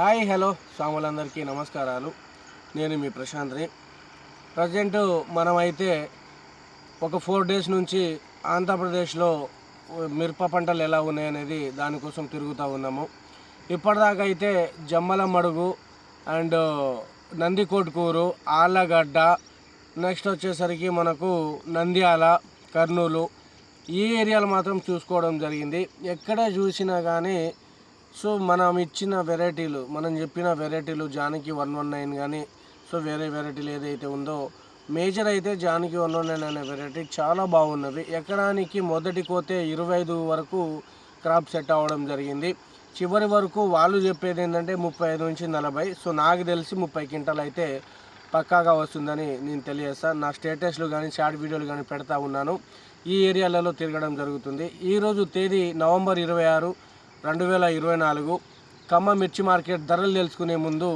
Hi hello స్వాములందరికీ నమస్కారాలు. నేను మీ ప్రశాంత్ని present మనమైతే ఒక ఫోర్ డేస్ నుంచి ఆంధ్రప్రదేశ్లో మిరప పంటలు ఎలా ఉన్నాయనేది దానికోసం తిరుగుతూ ఉన్నాము. ఇప్పటిదాకా అయితే జమ్మల మడుగు అండ్ నందికోట్కూరు ఆళ్ళగడ్డ నెక్స్ట్ వచ్చేసరికి మనకు నంద్యాల కర్నూలు ఈ ఏరియాలు మాత్రం చూసుకోవడం జరిగింది. ఎక్కడ చూసినా కానీ సో మనం ఇచ్చిన వెరైటీలు మనం చెప్పిన వెరైటీలు జానికి వన్ వన్ నైన్ కానీ సో వేరే వెరైటీలు ఏదైతే ఉందో మేజర్ అయితే జానికి వన్ వన్ నైన్ అనే వెరైటీ చాలా బాగున్నవి. ఎకరానికి మొదటి కోతే ఇరవై ఐదు వరకు క్రాప్ సెట్ అవ్వడం జరిగింది. చివరి వరకు వాళ్ళు చెప్పేది ఏంటంటే ముప్పై ఐదు నుంచి నలభై. సో నాకు తెలిసి ముప్పై క్వింటాలు అయితే పక్కాగా వస్తుందని నేను తెలియజేస్తాను నా స్టేటస్లు కానీ షార్ట్ వీడియోలు కానీ పెడతా ఉన్నాను. ఈ ఏరియాలలో తిరగడం జరుగుతుంది. ఈరోజు తేదీ నవంబర్ ఇరవై ఆరు. రెండు వేల ఇరవై నాలుగు ఖమ్మం మిర్చి మార్కెట్ ధరలు తెలుసుకునే ముందు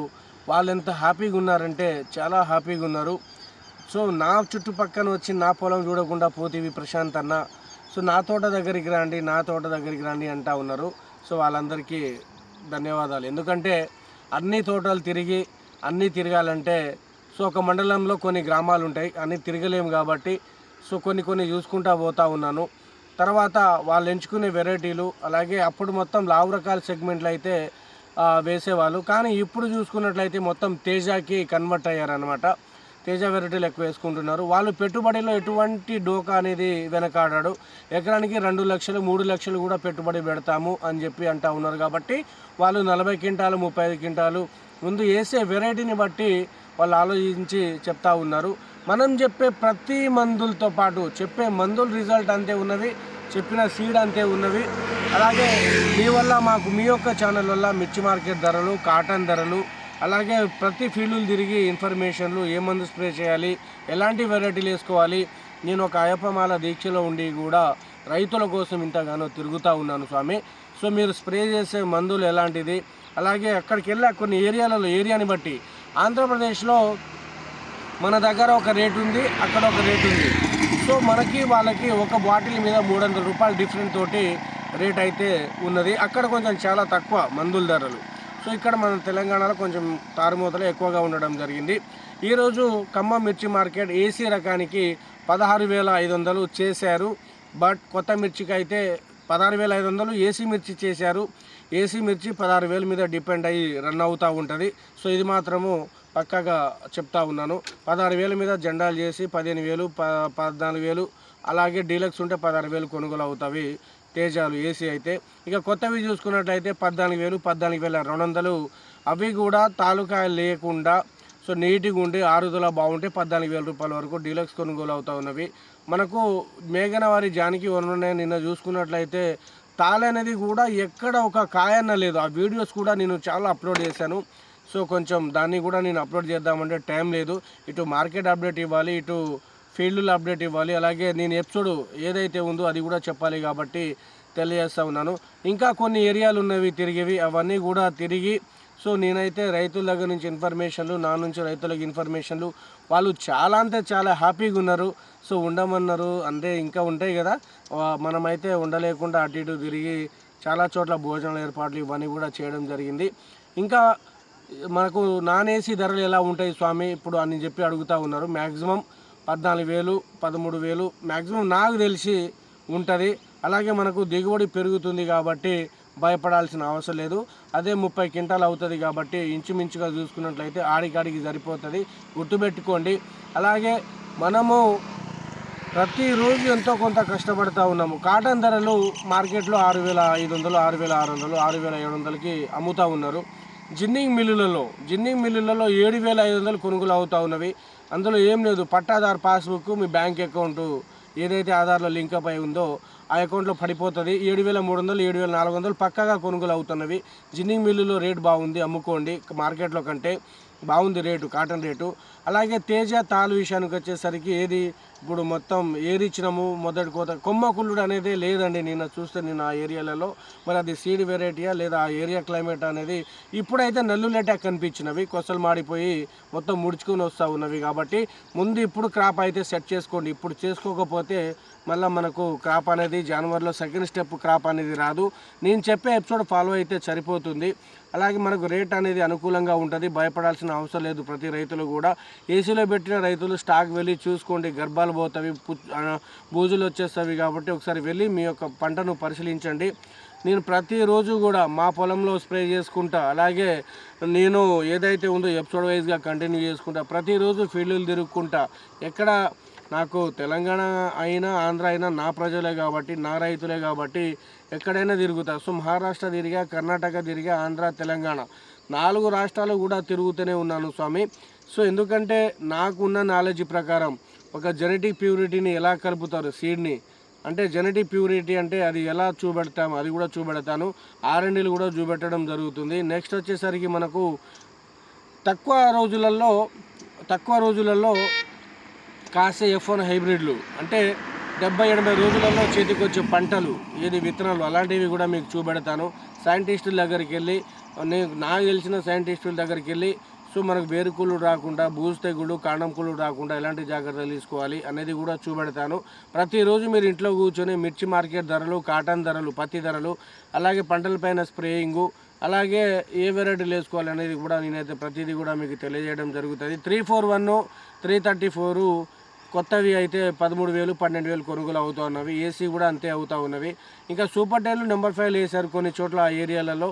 వాళ్ళు ఎంత హ్యాపీగా ఉన్నారంటే చాలా హ్యాపీగా ఉన్నారు. సో నా చుట్టుపక్కన వచ్చి నా పొలం చూడకుండా పోతీవి ప్రశాంత్ అన్న. సో నా తోట దగ్గరికి రండి నా తోట దగ్గరికి రండి అంటా ఉన్నారు. సో వాళ్ళందరికీ ధన్యవాదాలు. ఎందుకంటే అన్ని తోటలు తిరిగి అన్నీ తిరగాలంటే సో ఒక మండలంలో కొన్ని గ్రామాలు ఉంటాయి అన్నీ తిరగలేము కాబట్టి సో కొన్ని కొన్ని చూసుకుంటా పోతా ఉన్నాను. తర్వాత వాళ్ళు ఎంచుకునే వెరైటీలు అలాగే అప్పుడు మొత్తం లావు రకాల సెగ్మెంట్లు అయితే వేసేవాళ్ళు. కానీ ఇప్పుడు చూసుకున్నట్లయితే మొత్తం తేజాకి కన్వర్ట్ అయ్యారనమాట తేజ వెరైటీలు ఎక్కువ వేసుకుంటున్నారు. వాళ్ళు పెట్టుబడిలో ఎటువంటి డోకా అనేది వెనకాడాడు ఎకరానికి రెండు లక్షలు మూడు లక్షలు కూడా పెట్టుబడి పెడతాము అని చెప్పి అంటా ఉన్నారు కాబట్టి వాళ్ళు నలభై క్వింటాలు ముప్పై ఐదు క్వింటాలు ముందు వేసే వెరైటీని బట్టి వాళ్ళు ఆలోచించి చెప్తా ఉన్నారు. మనం చెప్పే ప్రతి మందులతో పాటు చెప్పే మందుల రిజల్ట్ అంతే ఉన్నది చెప్పిన సీడ్ అంతే ఉన్నవి అలాగే మీ వల్ల మాకు మీ యొక్క ఛానల్ వల్ల మిర్చి మార్కెట్ ధరలు కాటన్ ధరలు అలాగే ప్రతి ఫీల్డ్లు తిరిగి ఇన్ఫర్మేషన్లు ఏ మందు స్ప్రే చేయాలి ఎలాంటి వెరైటీలు వేసుకోవాలి నేను ఒక అయ్యప్పమాల దీక్షలో ఉండి కూడా రైతుల కోసం ఇంతగానో తిరుగుతూ ఉన్నాను స్వామి. సో మీరు స్ప్రే చేసే మందులు ఎలాంటిది? అలాగే అక్కడికి వెళ్ళా కొన్ని ఏరియాలలో ఏరియాని బట్టి ఆంధ్రప్రదేశ్లో మన దగ్గర ఒక రేట్ ఉంది అక్కడ ఒక రేట్ ఉంది. సో మనకి వాళ్ళకి ఒక బాటిల్ మీద మూడు వందల రూపాయలు డిఫరెంట్ తోటి రేట్ అయితే ఉన్నది. అక్కడ కొంచెం చాలా తక్కువ మందుల ధరలు. సో ఇక్కడ మన తెలంగాణలో కొంచెం తారుమూతలు ఎక్కువగా ఉండడం జరిగింది. ఈరోజు ఖమ్మం మిర్చి మార్కెట్ ఏసీ రకానికి పదహారు వేల ఐదు వందలు చేశారు. బట్ కొత్త మిర్చికి అయితే పదహారు వేల ఐదు వందలు ఏసీ మిర్చి చేశారు. ఏసీ మిర్చి పదహారు వేల మీద డిపెండ్ అయ్యి రన్ అవుతూ ఉంటుంది. సో ఇది మాత్రము పక్కాగా చెప్తా ఉన్నాను. పదహారు వేల మీద జెండాలు చేసి పదిహేను వేలు ప పద్నాలుగు వేలు అలాగే డీలక్స్ ఉంటే పదహారు వేలు కొనుగోలు అవుతాయి తేజాలు ఏసీ అయితే. ఇక కొత్తవి చూసుకున్నట్లయితే పద్నాలుగు వేలు పద్నాలుగు వేల రెండు వందలు అవి కూడా తాలూకా లేకుండా సో నీట్గా ఉండి ఆరుదల బాగుంటే పద్నాలుగు వేల రూపాయల వరకు డీలక్స్ కొనుగోలు అవుతా ఉన్నవి. మనకు మేఘనవారి జానకి ఉన్నాయి నిన్న చూసుకున్నట్లయితే తాళ అనేది కూడా ఎక్కడ ఒక కాయన్న లేదు. ఆ వీడియోస్ కూడా నేను చాలా అప్లోడ్ చేశాను. సో కొంచెం దాన్ని కూడా నేను అప్లోడ్ చేద్దామంటే టైం లేదు. ఇటు మార్కెట్ అప్డేట్ ఇవ్వాలి ఇటు ఫీల్డ్లో అప్డేట్ ఇవ్వాలి అలాగే నేను ఎపిసోడ్ ఏదైతే ఉందో అది కూడా చెప్పాలి కాబట్టి తెలియజేస్తా ఉన్నాను. ఇంకా కొన్ని ఏరియాలు ఉన్నవి తిరిగేవి అవన్నీ కూడా తిరిగి సో నేనైతే రైతుల దగ్గర నుంచి ఇన్ఫర్మేషన్లు నా నుంచి రైతులకు ఇన్ఫర్మేషన్లు వాళ్ళు చాలా అంటే చాలా హ్యాపీగా ఉన్నారు. సో ఉండమన్నారు. అంటే ఇంకా ఉంటాయి కదా. మనమైతే ఉండలేకుండా అటు ఇటు తిరిగి చాలా చోట్ల భోజనాల ఏర్పాట్లు ఇవన్నీ కూడా చేయడం జరిగింది. ఇంకా మనకు నాన్ ఏసీ ధరలు ఎలా ఉంటాయి స్వామి? ఇప్పుడు అని చెప్పి అడుగుతూ ఉన్నారు. మ్యాక్సిమం పద్నాలుగు వేలు పదమూడు వేలు మ్యాక్సిమం నాకు తెలిసి ఉంటుంది. అలాగే మనకు దిగుబడి పెరుగుతుంది కాబట్టి భయపడాల్సిన అవసరం లేదు. అదే ముప్పై క్వింటాలు అవుతుంది కాబట్టి ఇంచుమించుగా చూసుకున్నట్లయితే ఆడికాడికి సరిపోతుంది. గుర్తుపెట్టుకోండి. అలాగే మనము ప్రతిరోజు ఎంతో కొంత కష్టపడుతూ ఉన్నాము. కాటన్ ధరలు మార్కెట్లో ఆరు వేల ఐదు వందలు ఆరు వేల ఆరు వందలు ఆరు వేల ఏడు వందలకి అమ్ముతూ ఉన్నారు. జిన్నింగ్ మిల్లులలో జిన్నింగ్ మిల్లులలో ఏడు వేల ఐదు వందలు కొనుగోలు అవుతూ ఉన్నవి. అందులో ఏం లేదు పట్టాదారు పాస్బుక్ మీ బ్యాంక్ అకౌంట్ ఏదైతే ఆధార్లో లింక్ అప్ అయి ఉందో ఆ అకౌంట్లో పడిపోతుంది. ఏడు వేల మూడు వందలు ఏడు వేల నాలుగు వందలు పక్కగా కొనుగోలు అవుతున్నవి. జిన్నింగ్ మిల్లులో రేట్ బాగుంది అమ్ముకోండి. మార్కెట్లో కంటే బాగుంది రేటు కాటన్ రేటు. అలాగే తేజ తాలు విషయానికి వచ్చేసరికి ఏది ఇప్పుడు మొత్తం ఏరిచ్చినాము మొదటి కోత. కొమ్మ కుల్లుడు అనేది లేదండి నిన్న చూస్తే నేను ఆ ఏరియాలలో. మరి అది సీడ్ వెరైటీయా లేదా ఆ ఏరియా క్లైమేట్ అనేది ఇప్పుడైతే నల్లులేటా కనిపించినవి. కొసలు మాడిపోయి మొత్తం ముడుచుకొని వస్తూ ఉన్నవి కాబట్టి ముందు ఇప్పుడు క్రాప్ అయితే సెట్ చేసుకోండి. ఇప్పుడు చేసుకోకపోతే మళ్ళీ మనకు క్రాప్ అనేది జనవరిలో సెకండ్ స్టెప్ క్రాప్ అనేది రాదు. నేను చెప్పే ఎపిసోడ్ ఫాలో అయితే సరిపోతుంది. అలాగే మనకు రేట్ అనేది అనుకూలంగా ఉంటుంది. భయపడాల్సిన అవసరం లేదు ప్రతి రైతులు కూడా. ఏసీలో పెట్టిన రైతులు స్టాక్ వెళ్ళి చూసుకోండి. గర్భాలు పోతవి బూజులు వచ్చేస్తవి కాబట్టి ఒకసారి వెళ్ళి మీ యొక్క పంటను పరిశీలించండి. నేను ప్రతిరోజు కూడా మా పొలంలో స్ప్రే చేసుకుంటా. అలాగే నేను ఏదైతే ఉందో ఎపిసోడ్ వైజ్గా కంటిన్యూ చేసుకుంటా. ప్రతిరోజు ఫీల్డ్లు తిరుగుకుంటా ఎక్కడ నాకు తెలంగాణ అయినా ఆంధ్ర అయినా నా ప్రజలే కాబట్టి నా రైతులే కాబట్టి ఎక్కడైనా తిరుగుతా. సో మహారాష్ట్ర తిరిగా కర్ణాటక తిరిగా ఆంధ్ర తెలంగాణ నాలుగు రాష్ట్రాలు కూడా తిరుగుతూనే ఉన్నాను స్వామి. సో ఎందుకంటే నాకున్న నాలెడ్జ్ ప్రకారం ఒక జెనెటిక్ ప్యూరిటీని ఎలా కలుపుతారు సీడ్ని అంటే జెనెటిక్ ప్యూరిటీ అంటే అది ఎలా చూపెడతాం? అది కూడా చూపెడతాను. ఆర్ఎండీలు కూడా చూపెట్టడం జరుగుతుంది. నెక్స్ట్ వచ్చేసరికి మనకు తక్కువ రోజులలో తక్కువ రోజులలో కాసే ఎఫ్ వన్ హైబ్రిడ్లు. అంటే డెబ్బై ఎనభై రోజులలో చేతికి వచ్చే పంటలు ఏది విత్తనాలు అలాంటివి కూడా మీకు చూపెడతాను. సైంటిస్టుల దగ్గరికి వెళ్ళి నేను నాకు తెలిసిన సైంటిస్టుల దగ్గరికి వెళ్ళి సో మనకు వేరుకుళ్ళు రాకుండా బూజు తెగుళ్ళు కాండం కూళ్ళు రాకుండా ఎలాంటి జాగ్రత్తలు తీసుకోవాలి అనేది కూడా చూపెడతాను. ప్రతిరోజు మీరు ఇంట్లో కూర్చొని మిర్చి మార్కెట్ ధరలు కాటన్ ధరలు పత్తి ధరలు అలాగే పంటలపైన స్ప్రేయింగు అలాగే ఏ వెరైటీలు వేసుకోవాలి అనేది కూడా నేనైతే ప్రతిదీ కూడా మీకు తెలియజేయడం జరుగుతుంది. Three four one three thirty four కొత్తవి అయితే పదమూడు వేలు పన్నెండు వేలు కొనుగోలు అవుతూ ఉన్నవి. ఏసీ కూడా అంతే అవుతూ ఉన్నవి. ఇంకా సూపర్ టైర్లు నెంబర్ ఫైవ్ వేశారు కొన్ని చోట్ల ఆ ఏరియాలలో.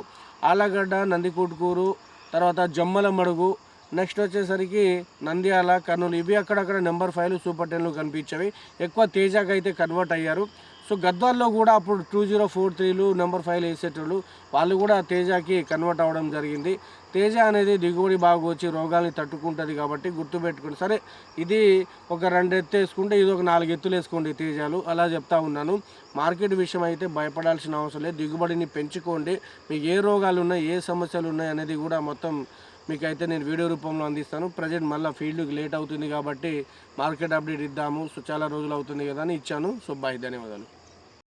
ఆలగడ్డ నందికొట్కూరు తర్వాత జమ్మల మడుగు. నెక్స్ట్ వచ్చేసరికి నంద్యాల కర్నూలు. ఇవి అక్కడక్కడ నెంబర్ ఫైవ్లు సూపర్ టెన్లు కనిపించేవి. ఎక్కువ తేజాకి అయితే కన్వర్ట్ అయ్యారు. సో గద్వాల్లో కూడా అప్పుడు టూ జీరో ఫోర్ త్రీలు నెంబర్ ఫైవ్లు వేసేటోళ్ళు వాళ్ళు కూడా తేజాకి కన్వర్ట్ అవ్వడం జరిగింది. తేజ అనేది దిగుబడి బాగా వచ్చి రోగాల్ని తట్టుకుంటుంది కాబట్టి గుర్తుపెట్టుకోండి సరే ఇది ఒక రెండు ఎత్తు వేసుకుంటే ఇది ఒక నాలుగు ఎత్తులు వేసుకోండి తేజాలు. అలా చెప్తా ఉన్నాను. మార్కెట్ విషయం అయితే భయపడాల్సిన అవసరం లేదు. దిగుబడిని పెంచుకోండి. మీకు ఏ రోగాలు ఉన్నాయి ఏ సమస్యలు ఉన్నాయి అనేది కూడా మొత్తం మీకైతే నేను వీడియో రూపంలో అందిస్తాను. ప్రజెంట్ మళ్ళీ ఫీల్డ్కి లేట్ అవుతుంది కాబట్టి మార్కెట్ అప్డేట్ ఇద్దాము. సో చాలా రోజులు అవుతుంది కదా అని ఇచ్చాను. సో బాయ్ ధన్యవాదాలు.